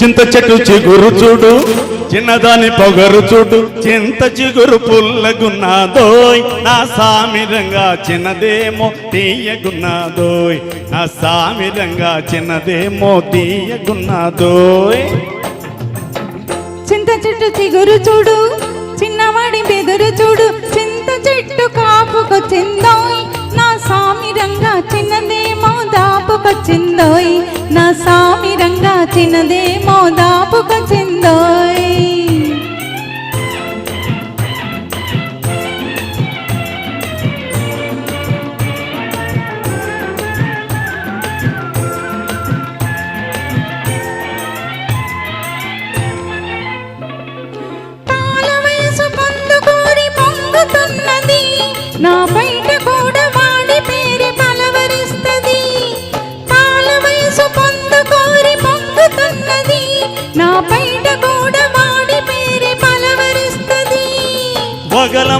చింత చెట్టు చిగురు చూడు చిన్నదాని పొగరు చూడు చింత చిగురు పుల్లగున్నాదోయ్ నా సామిరంగా చిన్నదేమో తీయగున్నాదోయ్ నా సామిరంగా చిన్నదేమో తీయగున్నాదోయ్. చింత చెట్టు చిగురు చూడు చిన్నవాడి బెదురు చూడు చింత చెట్టు కాపుకొచ్చిందోయ్ నా సామిరంగా చిన్నదేమో దాపుకొచ్చిందోయ్ నా సామిరంగా చిన్నదేమో దాపు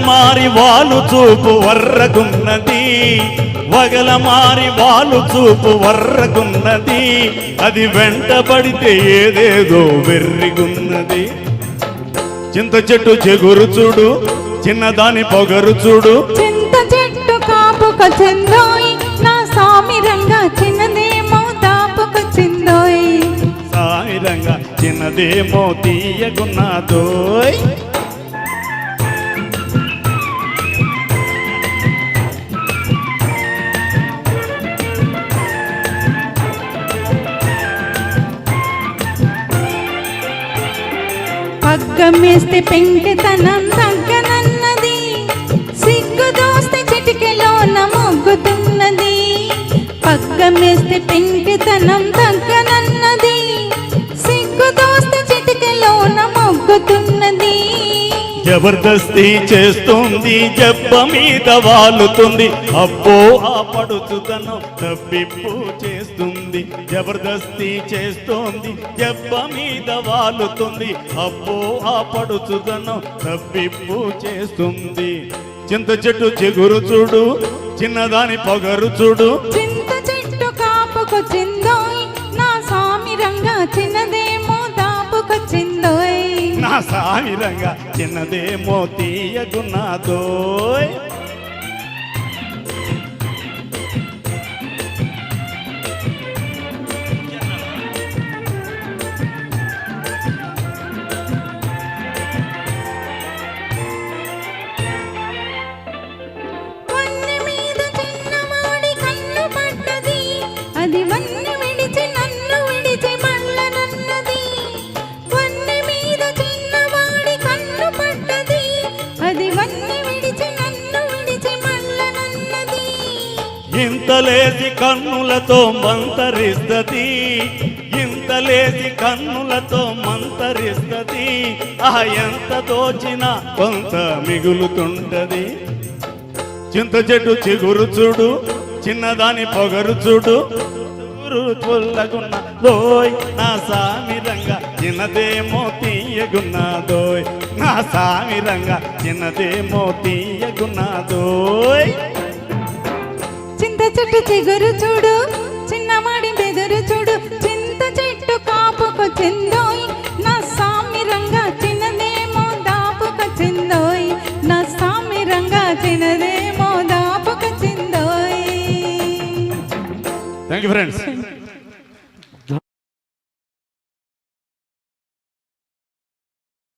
మారి వాలు చూపు వర్రగున్నది. వగల మారి వాలు చూపు వర్రగున్నది. అది వెంటబడితే ఏదేదో వెర్రిగున్నది. చింత చెట్టు చెగురు చూడు చిన్నదాని పొగరు చూడు. చింత చెట్టు కాపుకొచ్చిందోయ్ నా సామిరంగా చిన్నదేమో దాపుకొచ్చిందోయ్ సాయిరంగా చిన్నదేమో తీయగున్నదోయ్. పగ్గమేస్తే పెంకితనం తగ్గనన్నది సిగ్గు దోస్తే చిటికెలో మొగ్గుతున్నది పగ్గమేస్తే జబర్దస్తి చేస్తుంది జబ్బ మీద వాలుతుంది. అబ్బో ఆ పడుచుతనం తప్పిప్పు చేస్తుంది. జబర్దస్తి చేస్తోంది జబ్బ మీద వాలుతుంది. అబ్బో ఆ పడుచుతనం తప్పిప్పు చేస్తుంది. చింత చెట్టు చిగురు చూడు చిన్నదాని పొగరు చూడు. చింత చెట్టు కాపుకొచ్చిందోయ్ నా సామిరంగా చిన్నదేమో దాపుకొచ్చిందోయ్ నా సామిరంగా చిన్నదేమో తీయగున్నదోయ్ ఇంతలేసి కన్నులతో మంతరిస్తది. ఇంతలేసి కన్నులతో మంతరిస్తది. ఆ ఎంత దోచినా కొంత మిగులుతుంటది. చింత చెట్టు చిగురు చూడు చిన్నదాని పొగరు చూడు. పుల్లగున్న దోయ్ నా సామిరంగా చిన్నదేమో తీయగున్నదోయ్ నా సామిరంగా చిన్నదేమో తీయగున్న దోయ్. చెట్టు చిగురు చూడు చిన్నవాడి బెదురు చూడు చింత చెట్టు కాపుకొచ్చిందోయ్ నా సామిరంగా చిన్నదేమో దాపుకొచ్చిందోయ్ నా సామిరంగా చిన్నదేమో దాపుకొచ్చిందోయ్ థ్యాంక్ యూ ఫ్రెండ్స్